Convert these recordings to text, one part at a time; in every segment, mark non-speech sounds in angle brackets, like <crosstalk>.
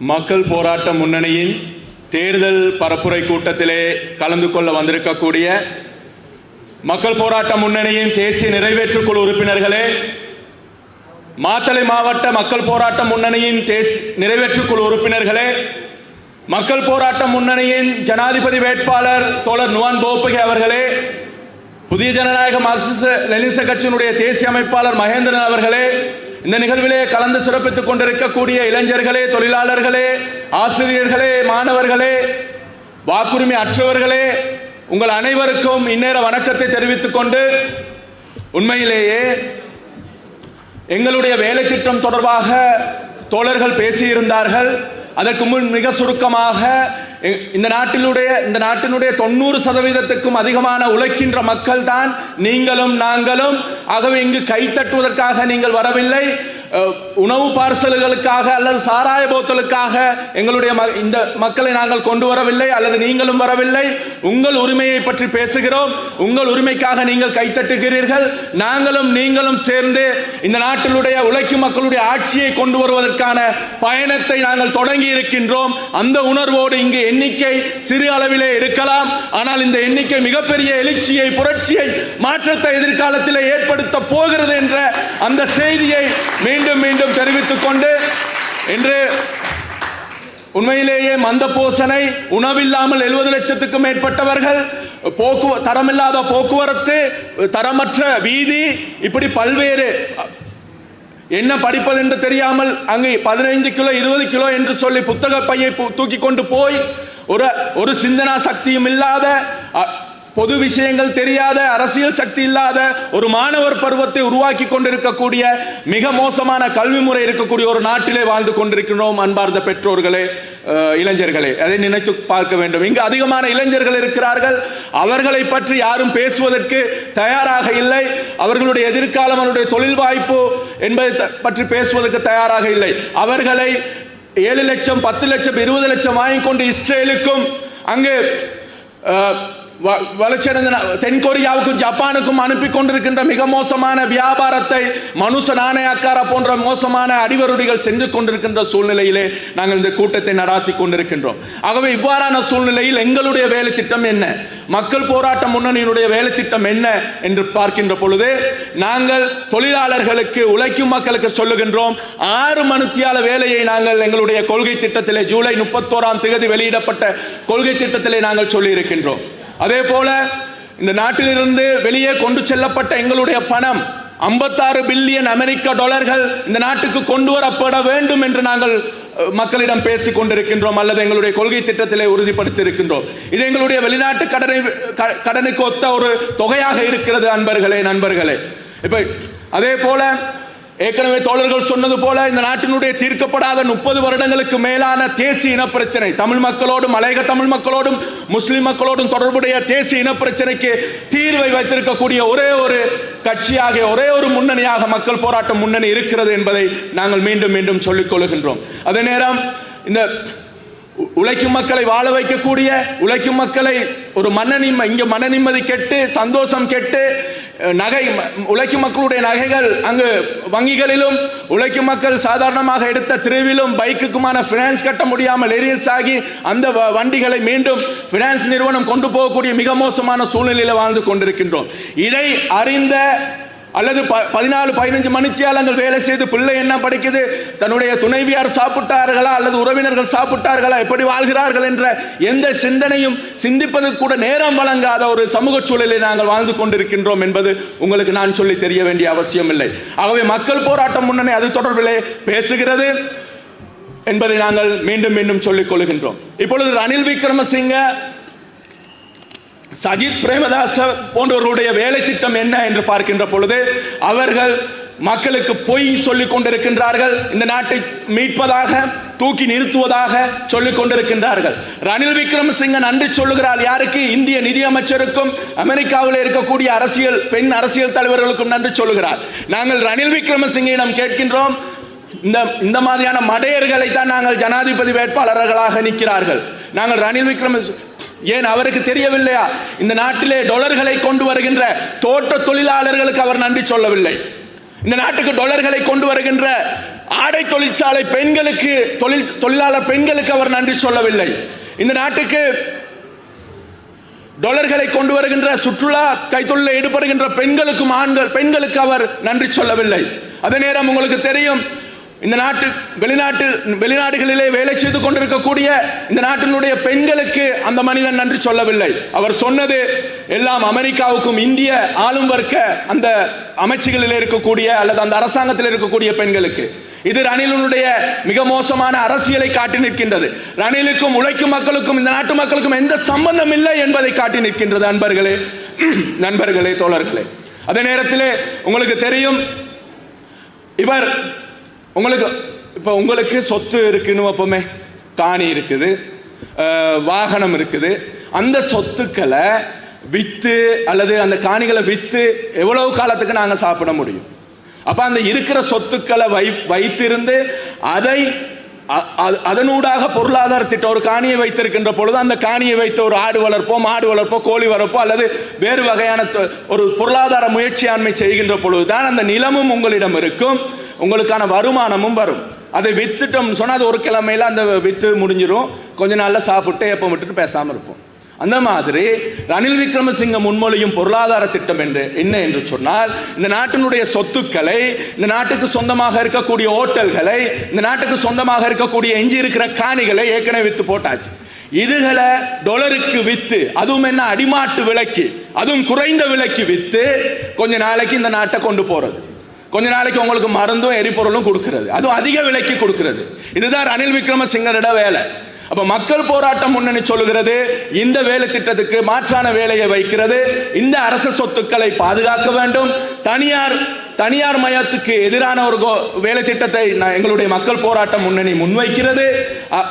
மக்கள் போராட்ட முன்னணியின் தேர்தல் பரப்புரை கூட்டத்திலே கலந்து கொள்ள வந்திருக்கக்கூடிய மக்கள் போராட்ட முன்னணியின் தேசிய நிறைவேற்றுக் குழு உறுப்பினர்களே மாத்தளை மாவட்ட மக்கள் போராட்ட முன்னணியின் தேசி நிறைவேற்றுக் குழு உறுப்பினர்களே மக்கள் போராட்ட முன்னணியின் ஜனாதிபதி வேட்பாளர் தோழர் நுவான் போப்பகே அவர்களே புதிய ஜனநாயக மார்க்சிச லெனிச கட்சியினுடைய தேசிய அமைப்பாளர் மகேந்திரன் அவர்களே இந்த நிகழ்விலே கலந்து சிறப்பித்துக் கொண்டிருக்கக்கூடிய இளைஞர்களே தொழிலாளர்களே ஆசிரியர்களே மாணவர்களே வாக்குரிமை அற்றவர்களே உங்கள் அனைவருக்கும் இந்நேர வணக்கத்தை தெரிவித்துக் கொண்டு உண்மையிலேயே எங்களுடைய வேலை திட்டம் தொடர்பாக தோழர்கள் பேசியிருந்தார்கள். அதற்கு முன் மிக சுருக்கமாக இந்த நாட்டினுடைய இந்த நாட்டினுடைய தொண்ணூறு சதவீதத்துக்கும் அதிகமான உழைக்கின்ற மக்கள் தான் நீங்களும் நாங்களும். ஆகவே இங்கு கை தட்டுவதற்காக நீங்கள் வரவில்லை. உணவு பார்சல்களுக்காக அல்லது சாராய போத்தலுக்காக எங்களுடைய ம- இந்த மக்களை நாங்கள் கொண்டு வரவில்லை அல்லது நீங்களும் வரவில்லை. உங்கள் உரிமையை பற்றி பேசுகிறோம். உங்கள் உரிமைக்காக நீங்கள் கைத்தட்டுகிறீர்கள். நாங்களும் நீங்களும் சேர்ந்து இந்த நாட்டினுடைய உழைக்கும் மக்களுடைய ஆட்சியை கொண்டு வருவதற்கான பயணத்தை நாங்கள் தொடங்கி இருக்கின்றோம். அந்த உணர்வோடு இங்கு எண்ணிக்கை சிறு அளவிலே இருக்கலாம். ஆனால் இந்த எண்ணிக்கை மிகப்பெரிய எழுச்சியை புரட்சியை மாற்றத்தை எதிர்காலத்தில் ஏற்படுத்த போகிறது என்ற அந்த செய்தியை மீண்டும் மீண்டும் தெரிவித்துக் கொண்டு இன்று உண்மையிலேயே மந்த போசனை உணவில்லாமல் எழுபது லட்சத்துக்கும் மேற்பட்டவர்கள் போக்கு தரமில்லாத போக்குவரத்து தரமற்ற வீதி இப்படி பல்வேறு என்ன படிப்பது என்று தெரியாமல் அங்கே பதினைந்து கிலோ இருபது கிலோ என்று சொல்லி புத்தக பையை தூக்கி கொண்டு போய் ஒரு ஒரு சிந்தனா சக்தியும் இல்லாத பொது விஷயங்கள் தெரியாத அரசியல் சக்தி இல்லாத ஒரு மாணவர் பருவத்தை உருவாக்கி கொண்டிருக்கக்கூடிய மிக மோசமான கல்வி முறை இருக்கக்கூடிய ஒரு நாட்டிலே வாழ்ந்து கொண்டிருக்கிறோம் அன்பார்ந்த பெற்றோர்களே இளைஞர்களே. அதை நினைத்து பார்க்க வேண்டும். இங்கு அதிகமான இளைஞர்கள் இருக்கிறார்கள். அவர்களை பற்றி யாரும் பேசுவதற்கு தயாராக இல்லை. அவர்களுடைய எதிர்காலம் அவருடைய தொழில் வாய்ப்பு என்பதை த- பற்றி பேசுவதற்கு தயாராக இல்லை. அவர்களை ஏழு லட்சம் பத்து லட்சம் இருபது லட்சம் வாங்கி கொண்டு இஸ்ரேலுக்கும் அங்கு வளர்ச்சியடைந்த தென்கொரியாவுக்கும் ஜப்பானுக்கும் அனுப்பி கொண்டிருக்கின்ற மிக மோசமான வியாபாரத்தை மனுஷ நாணயக்காரா போன்ற மோசமான அடிவருடிகள் சென்று கொண்டிருக்கின்ற சூழ்நிலையிலே நாங்கள் இந்த கூட்டத்தை நடாத்தி கொண்டிருக்கின்றோம். ஆகவே இவ்வாறான சூழ்நிலையில் எங்களுடைய வேலை திட்டம் என்ன? மக்கள் போராட்ட முன்னணியினுடைய வேலை திட்டம் என்ன என்று பார்க்கின்ற பொழுது நாங்கள் தொழிலாளர்களுக்கு உழைக்கும் மக்களுக்கு சொல்லுகின்றோம் ஆறு மணித்தியால வேலையை நாங்கள் எங்களுடைய கொள்கை திட்டத்திலே ஜூலை முப்பத்தோராம் தேதி வெளியிடப்பட்ட கொள்கை திட்டத்திலே நாங்கள் சொல்லியிருக்கின்றோம். அதே போல இந்த நாட்டிலிருந்து வெளியே கொண்டு செல்லப்பட்ட எங்களுடைய பணம் 56 பில்லியன் அமெரிக்க டாலர்கள் இந்த நாட்டுக்கு கொண்டு வரப்பட வேண்டும் என்று நாங்கள் மக்களிடம் பேசிக் கொண்டிருக்கின்றோம் அல்லது எங்களுடைய கொள்கை திட்டத்திலே உறுதிப்படுத்தி இருக்கின்றோம் இது எங்களுடைய வெளிநாட்டு கடனை கடனுக்கு ஒத்த ஒரு தொகையாக இருக்கிறது அன்பர்களே நண்பர்களே. இப்ப அதே போல ஏற்கனவே தோழர்கள் சொன்னது போல இந்த நாட்டினுடைய தீர்க்கப்படாத முப்பது வருடங்களுக்கு மேலான தேசிய இன பிரச்சனை தமிழ் மக்களோடும் மலையக தமிழ் மக்களோடும் முஸ்லிம் மக்களோடும் தொடர்புடைய தேசிய இனப்பிரச்சனைக்கு தீர்வை வைத்திருக்கக்கூடிய ஒரே ஒரு கட்சியாக ஒரே ஒரு முன்னணியாக மக்கள் போராட்டம் முன்னணி இருக்கிறது என்பதை நாங்கள் மீண்டும் மீண்டும் சொல்லிக் கொள்கின்றோம். அதே நேரம் இந்த உழைக்கும் மக்களை வாழ வைக்கக்கூடிய உழைக்கும் மக்களை ஒரு மன நிம்ம இங்கே மன நிம்மதி கெட்டு சந்தோஷம் கெட்டு நகை உழைக்கும் மக்களுடைய நகைகள் அங்கு வங்கிகளிலும் உழைக்கும் மக்கள் சாதாரணமாக எடுத்த திருவிலும் பைக்குக்குமான ஃபினான்ஸ் கட்ட முடியாமல் எரியஸ் ஆகி அந்த வ- வண்டிகளை மீண்டும் ஃபினான்ஸ் நிறுவனம் கொண்டு போகக்கூடிய மிக மோசமான சூழ்நிலையில் வாழ்ந்து கொண்டிருக்கின்றோம். இதை அறிந்த அல்லது ப- பதினாலு பதினஞ்சு மணித்தியாலங்கள் வேலை செய்து பிள்ளை என்ன படிக்குது? தன்னுடைய துணைவியார் சாப்பிட்டார்களா? அல்லது உறவினர்கள் சாப்பிட்டார்களா? எப்படி வாழ்கிறார்கள் என்ற எந்த சிந்தனையும் சிந்திப்பதற்கு கூட நேரம் வழங்காத ஒரு சமூக சூழலில் நாங்கள் வாழ்ந்து கொண்டிருக்கின்றோம் என்பது உங்களுக்கு நான் சொல்லி தெரிய வேண்டிய அவசியம் இல்லை ஆகவே மக்கள் போராட்டம் முன்னணி அது தொடர்பிலே பேசுகிறது என்பதை நாங்கள் மீண்டும் மீண்டும் சொல்லிக் கொள்கின்றோம். இப்பொழுது ரணில் விக்ரமசிங்க சஜித் பிரேமதாச போன்றவர்களுடைய வேலை திட்டம் என்ன என்று பார்க்கின்ற பொழுது அவர்கள் மக்களுக்கு பொய் சொல்லிக் கொண்டிருக்கின்றார்கள். இந்த நாட்டை மீட்பதாக தூக்கி நிறுத்துவதாக சொல்லிக் கொண்டிருக்கின்றார்கள். ரணில் விக்ரமசிங்கன் நன்றி சொல்லுகிறார் யாருக்கு? இந்திய நிதியமைச்சருக்கும் அமெரிக்காவில் இருக்கக்கூடிய அரசியல் பெண் அரசியல் தலைவர்களுக்கும் நன்றி சொல்லுகிறார். நாங்கள் ரணில் விக்ரமசிங்கிடம் கேட்கின்றோம் இந்த இந்த மாதிரியான மடையர்களை தான் நாங்கள் ஜனாதிபதி வேட்பாளர்களாக நிற்கிறார்கள். நாங்கள் ரணில் விக்ரம ஏன் அவருக்கு தெரியவில்லையா? இந்த நாட்டிலே டொலர்களை கொண்டு வருகின்ற தோட்ட தொழிலாளர்களுக்கு அவர் நன்றி சொல்லவில்லை. இந்த நாட்டுக்கு டொலர்களை கொண்டு வருகின்ற ஆடை தொழிற்சாலை பெண்களுக்கு தொழில் தொழிலாளர் பெண்களுக்கு அவர் நன்றி சொல்லவில்லை. இந்த நாட்டுக்கு டாலர்களை கொண்டு வருகின்ற சுற்றுலா கைத்தொழிலில் ஈடுபடுகின்ற பெண்களுக்கும் ஆண்கள் பெண்களுக்கு அவர் நன்றி சொல்லவில்லை. அதே நேரம் உங்களுக்கு தெரியும் இந்த நாட்டு வெளிநாட்டு வெளிநாடுகளிலே வேலை செய்து கொண்டிருக்கக்கூடிய இந்த நாட்டினுடைய பெண்களுக்கு அந்த மனிதன் நன்றி சொல்லவில்லை. அவர் சொன்னது எல்லாம் அமெரிக்காவுக்கும் இந்திய ஆளும் வர்க்க அந்த அமைச்சுகளில் இருக்கக்கூடிய அல்லது அந்த அரசாங்கத்தில் இருக்கக்கூடிய பெண்களுக்கு. இது ரணிலுடைய மிக மோசமான அரசியலை காட்டி நிற்கின்றது. ரணிலுக்கும் உழைக்கும் மக்களுக்கும் இந்த நாட்டு மக்களுக்கும் எந்த சம்பந்தம் இல்லை என்பதை காட்டி நிற்கின்றது அன்பர்களே நண்பர்களே தோழர்களே. அதே நேரத்தில் உங்களுக்கு தெரியும் இவர் உங்களுக்கு இப்போ உங்களுக்கு சொத்து இருக்குன்னு வைப்போமே. காணி இருக்குது வாகனம் இருக்குது. அந்த சொத்துக்களை விற்று அல்லது அந்த காணிகளை விற்று எவ்வளவு காலத்துக்கு நாங்கள் சாப்பிட முடியும்? அப்போ அந்த இருக்கிற சொத்துக்களை வை வைத்திருந்து அதை அதனூடாக பொருளாதார திட்டம் ஒரு காணியை வைத்திருக்கின்ற பொழுது அந்த காணியை வைத்து ஒரு ஆடு வளர்ப்போ மாடு வளர்ப்போ கோழி வளர்ப்போ அல்லது வேறு வகையான தொ- ஒரு பொருளாதார முயற்சியாண்மை செய்கின்ற பொழுது தான் அந்த நிலமும் உங்களிடம் இருக்கும். உங்களுக்கான வருமானமும் வரும். அதை வித்துட்டோம்னு சொன்னால் அது ஒரு கிழமையில அந்த வித்து முடிஞ்சிடும் கொஞ்ச நாளில் சாப்பிட்டு எப்போ விட்டுட்டு பேசாமல் இருப்போம். அந்த மாதிரி ரணில் விக்ரமசிங்க முன்மொழியும் பொருளாதார திட்டம் என்று என்ன என்று சொன்னால் இந்த நாட்டினுடைய சொத்துக்களை இந்த நாட்டுக்கு சொந்தமாக இருக்கக்கூடிய ஹோட்டல்களை இந்த நாட்டுக்கு சொந்தமாக இருக்கக்கூடிய எஞ்சி இருக்கிற காணிகளை ஏற்கனவே வித்து போட்டாச்சு. இதுகளை டொலருக்கு வித்து அதுவும் என்ன அடிமாட்டு விலைக்கு அதுவும் குறைந்த விலைக்கு வித்து கொஞ்ச நாளைக்கு இந்த நாட்டை கொண்டு போறது. கொஞ்ச நாளைக்கு உங்களுக்கு மருந்தும் எரிபொருளும் கொடுக்கிறது. அதுவும் அதிக விலைக்கு கொடுக்கிறது. இதுதான் ரணில் விக்ரமசிங்கனிட வேலை. அப்ப மக்கள் போராட்டம் முன்னணி சொல்லுகிறது இந்த வேலை திட்டத்துக்கு மாற்றான வேலையை வைக்கிறது இந்த அரச சொத்துக்களை பாதுகாக்க வேண்டும். தனியார் தனியார் மயத்துக்கு எதிரான ஒரு கோ- வேலை திட்டத்தை நான் எங்களுடைய மக்கள் போராட்டம் முன்னணி முன்வைக்கிறது. அ-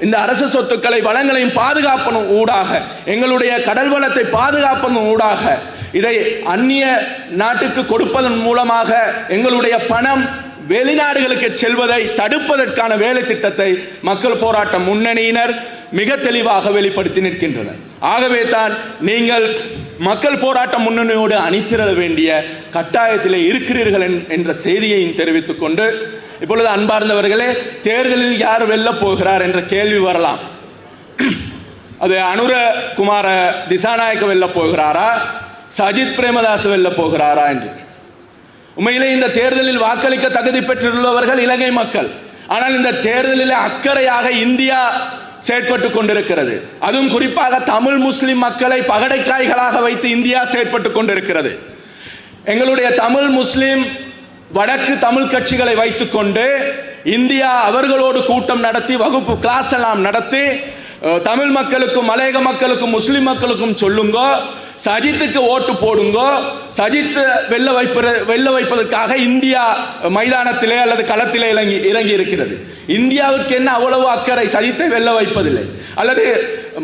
இந்த அரசு சொத்துக்களை வளங்களையும் பாதுகாப்பனும் ஊடாக எங்களுடைய கடல் வளத்தை பாதுகாப்பனும் ஊடாக இதை அந்நிய நாட்டுக்கு கொடுப்பதன் மூலமாக எங்களுடைய பணம் வெளிநாடுகளுக்கு செல்வதை தடுப்பதற்கான வேலை திட்டத்தை மக்கள் போராட்ட முன்னணியினர் மிக தெளிவாக வெளிப்படுத்தி நிற்கின்றனர். ஆகவே தான் நீங்கள் மக்கள் போராட்ட முன்னணியோடு அணித்திரள வேண்டிய கட்டாயத்திலே இருக்கிறீர்கள் என்ற செய்தியையும் தெரிவித்துக் கொண்டு இப்பொழுது அன்பார்ந்தவர்களே தேர்தலில் யார் வெல்ல போகிறார் என்ற கேள்வி வரலாம். <clears throat> அது அனுர குமார திசாநாயக்க வெல்ல போகிறாரா? சஜித் பிரேமதாஸ் வெல்ல போகிறாரா என்று. உண்மையிலே இந்த தேர்தலில் வாக்களிக்க தகுதி பெற்றுள்ளவர்கள் இலங்கை மக்கள். ஆனால் இந்த தேர்தலில் அக்கறையாக இந்தியா செயற்பட்டு கொண்டிருக்கிறது. அதுவும் குறிப்பாக தமிழ் முஸ்லிம் மக்களை பகடைக்காய்களாக வைத்து இந்தியா செயற்பட்டு கொண்டிருக்கிறது. எங்களுடைய தமிழ் முஸ்லிம் வடக்கு தமிழ் கட்சிகளை வைத்துக்கொண்டு இந்தியா அவர்களோடு கூட்டம் நடத்தி வகுப்பு கிளாஸ் எல்லாம் நடத்தி தமிழ் மக்களுக்கும் மலையக மக்களுக்கும் முஸ்லிம் மக்களுக்கும் சொல்லுங்க சஜித்துக்கு ஓட்டு போடுங்க. சஜித் வெல்ல வைப்பது வெல்ல வைப்பதற்காக இந்தியா மைதானத்திலே அல்லது களத்திலே இறங்கி இறங்கி இருக்கிறது இந்தியாவுக்கு என்ன அவ்வளவு அக்கறை சஜித்தை வெல்ல வைப்பதில்லை. அல்லது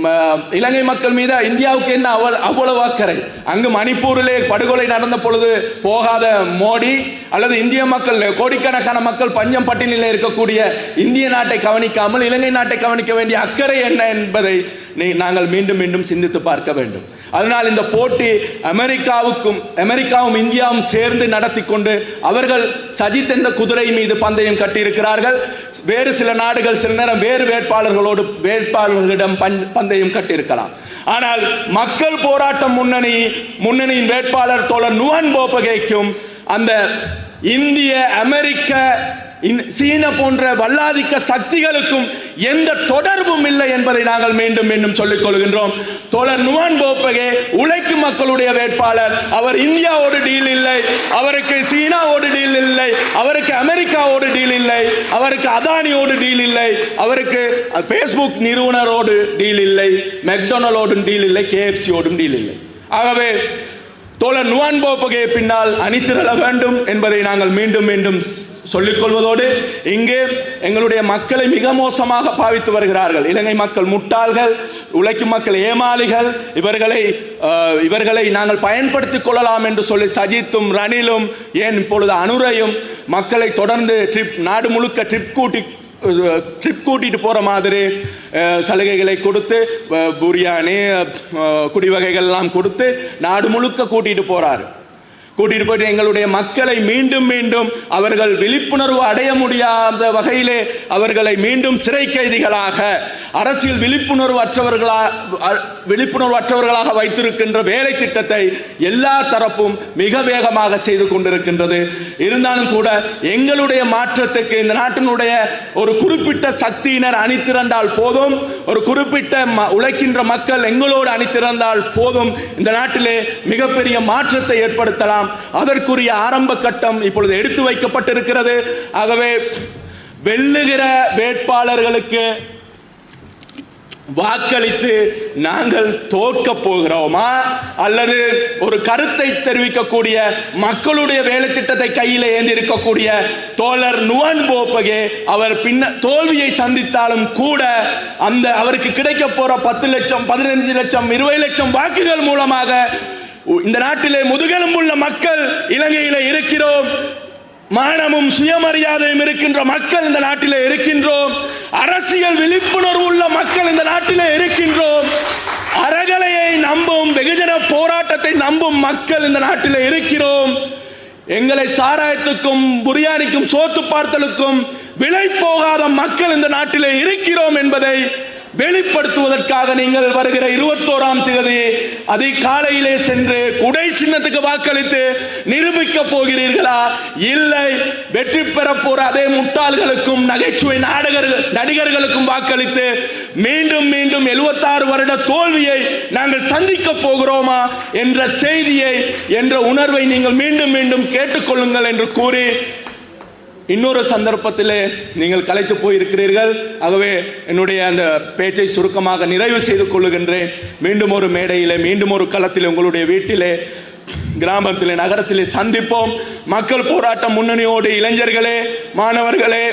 ம, இலங்கை மக்கள் மீது இந்தியாவுக்கு என்ன அவள் அவ்வளவு அக்கறை? அங்கு மணிப்பூரிலே படுகொலை நடந்த பொழுது போகாத மோடி அல்லது இந்திய மக்கள் கோடிக்கணக்கான மக்கள் பஞ்சம் பட்டியலில் இருக்கக்கூடிய இந்திய நாட்டை கவனிக்காமல் இலங்கை நாட்டை கவனிக்க வேண்டிய அக்கறை என்ன என்பதை நாங்கள் மீண்டும் மீண்டும் சிந்தித்து பார்க்க வேண்டும். அதனால் இந்த போட்டி அமெரிக்காவுக்கும் அமெரிக்காவும் இந்தியாவும் சேர்ந்து நடத்தி கொண்டு அவர்கள் சஜித் என்ற குதிரை மீது பந்தயம் கட்டியிருக்கிறார்கள். வேறு சில நாடுகள் சில நேரம் வேறு வேட்பாளர்களோடு வேட்பாளர்களிடம் பந்- பந்தயம் கட்டியிருக்கலாம். ஆனால் மக்கள் போராட்டம் முன்னணி முன்னணியின் வேட்பாளர் தோழர் நுவன் போபகேக்கும் அந்த இந்திய அமெரிக்க சீன போன்ற வல்லாதிக்க சக்திகளுக்கும் எந்த தொடர்பும் இல்லை என்பதை நாங்கள் மீண்டும் மீண்டும் சொல்லிக் கொள்கின்றோம். தோழர் நுவான் போப்பகே உழைக்கும் மக்களுடைய வேட்பாளர். அவர் இந்தியாவோடு டீல் இல்லை. அவருக்கு சீனாவோடு டீல் இல்லை. அவருக்கு அமெரிக்காவோடு டீல் இல்லை. அவருக்கு அதானியோடு டீல் இல்லை. அவருக்கு பேஸ்புக் நிறுவனரோடு டீல் இல்லை. மெக்டொனலோடும் டீல் இல்லை. கேஎஃப்சியோடும் டீல் இல்லை. ஆகவே தோழர் நுவான் போப்பகையை பின்னால் அணித்திரள வேண்டும் என்பதை நாங்கள் மீண்டும் மீண்டும் சொல்லிக்கொள்வதோடு சொல்லிக் கொள்வதோடு இங்கே எங்களுடைய மக்களை மிக மோசமாக பாவித்து வருகிறார்கள். இலங்கை மக்கள் முட்டாள்கள் உழைக்கும் மக்கள் ஏமாளிகள் இவர்களை இவர்களை நாங்கள் பயன்படுத்திக் கொள்ளலாம் என்று சொல்லி சஜித்தும் ரணிலும் ஏன் இப்பொழுது அனுரையும் மக்களை தொடர்ந்து ட்ரிப் நாடு முழுக்க ட்ரிப் கூட்டி ட்ரிப் கூட்டிட்டு போகிற மாதிரி சலுகைகளை கொடுத்து அஹ், பிரியாணி குடிவகைகள்லாம் கொடுத்து நாடு முழுக்க கூட்டிகிட்டு போகிறாரு கூட்டிட்டு போயிட்டு எங்களுடைய மக்களை மீண்டும் மீண்டும் அவர்கள் விழிப்புணர்வு அடைய முடியாத வகையிலே அவர்களை மீண்டும் சிறை கைதிகளாக அரசியல் விழிப்புணர்வு அற்றவர்களா அ- விழிப்புணர்வு அற்றவர்களாக வைத்திருக்கின்ற வேலை திட்டத்தை எல்லா தரப்பும் மிக வேகமாக செய்து கொண்டிருக்கின்றது. இருந்தாலும் கூட எங்களுடைய மாற்றத்துக்கு இந்த நாட்டினுடைய ஒரு குறிப்பிட்ட சக்தியினர் அணித்திரண்டால் போதும் ஒரு குறிப்பிட்ட ம- உழைக்கின்ற மக்கள் எங்களோடு அணிதிரண்டால் போதும் இந்த நாட்டிலே மிகப்பெரிய மாற்றத்தை ஏற்படுத்தலாம். அதற்குரிய ஆரம்ப கட்டம் இப்பொழுது எடுத்து வைக்கப்பட்டிருக்கிறது. ஆகவே வெல்லுகிற வேட்பாளர்களுக்கு வாக்களித்து நாங்கள் தோற்க போகிறோமா? அல்லது ஒரு கருத்தை தெரிவிக்கக்கூடிய மக்களுடைய வேலை திட்டத்தை கையில் ஏந்தி இருக்கக்கூடிய தோழர் நுவன் போப்பகே அவர் பின்ன தோல்வியை சந்தித்தாலும் கூட அந்த அவருக்கு கிடைக்க போற பத்து லட்சம் பதினைஞ்சு லட்சம் இருபது லட்சம் வாக்குகள் மூலமாக இந்த நாட்டிலே முதுகெலும்புள்ள மக்கள் இலங்கையில் இருக்கிறோம். மானமும் சுயமரியாதையும் இருக்கின்ற மக்கள் இந்த நாட்டிலே இருக்கின்றோம். அரசியல் விழிப்புணர்வு உள்ள மக்கள் இந்த நாட்டிலே இருக்கின்றோம். அறகலையை நம்பும் வெகுஜன போராட்டத்தை நம்பும் மக்கள் இந்த நாட்டிலே இருக்கிறோம். எங்களை சாராயத்துக்கும் புரியாணிக்கும் சோத்து பார்த்தலுக்கும் விலை போகாத மக்கள் இந்த நாட்டிலே இருக்கிறோம் என்பதை வெளிப்படுத்துவதற்காக நீங்கள் வருகிற இருபத்தோராம் தேதி அதை காலையிலே சென்று குடை சின்னத்துக்கு வாக்களித்து நிரூபிக்க போகிறீர்களா? இல்லை வெற்றி பெற போற அதே முட்டாள்களுக்கும் நகைச்சுவை நாடகர்கள் நடிகர்களுக்கும் வாக்களித்து மீண்டும் மீண்டும் 76 வருட தோல்வியை நாங்கள் சந்திக்க போகிறோமா என்ற செய்தியை என்ற உணர்வை நீங்கள் மீண்டும் மீண்டும் கேட்டுக்கொள்ளுங்கள் என்று கூறி இன்னொரு சந்தர்ப்பத்தில் நீங்கள் கலைத்து போயிருக்கிறீர்கள். ஆகவே என்னுடைய அந்த பேச்சை சுருக்கமாக நிறைவு செய்து கொள்ளுகின்றேன். மீண்டும் ஒரு மேடையிலே மீண்டும் ஒரு களத்தில் உங்களுடைய வீட்டிலே கிராமத்திலே நகரத்திலே சந்திப்போம். மக்கள் போராட்டம் முன்னணியோடு இளைஞர்களே மாணவர்களே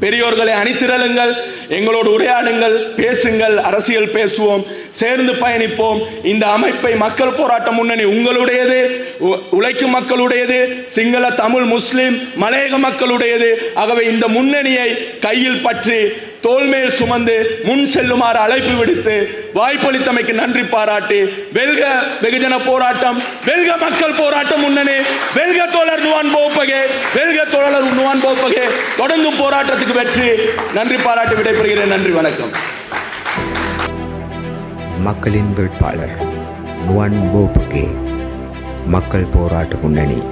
பெரியோர்களை அணிதிரளுங்கள் எங்களோடு உரையாடுங்கள் பேசுங்கள் அரசியல் பேசுவோம் சேர்ந்து பயணிப்போம். இந்த அமைப்பை மக்கள் போராட்ட முன்னணி உங்களுடையது உ- உழைக்கும் மக்களுடையது சிங்கள தமிழ் முஸ்லிம் மலையக மக்களுடையது. ஆகவே இந்த முன்னணியை கையில் பற்றி தோல்மேல் சுமந்து முன் செல்லுமாறு அழைப்பு விடுத்து வாய்ப்பளித்தமைக்கு நன்றி பாராட்டி வெல்க வெகுஜன போராட்டம் வெல்க மக்கள் போராட்டம் முன்னணி வெல்க தோழர் நுவான் போப்பகே வெல்க தோழர் நுவான் போப்பகே. தொடங்கும் போராட்டத்துக்கு வெற்றி. நன்றி பாராட்டி விடைபெறுகிறேன். நன்றி வணக்கம். மக்களின் வேட்பாளர் நுவான் போபகே மக்கள் போராட்ட முன்னணி.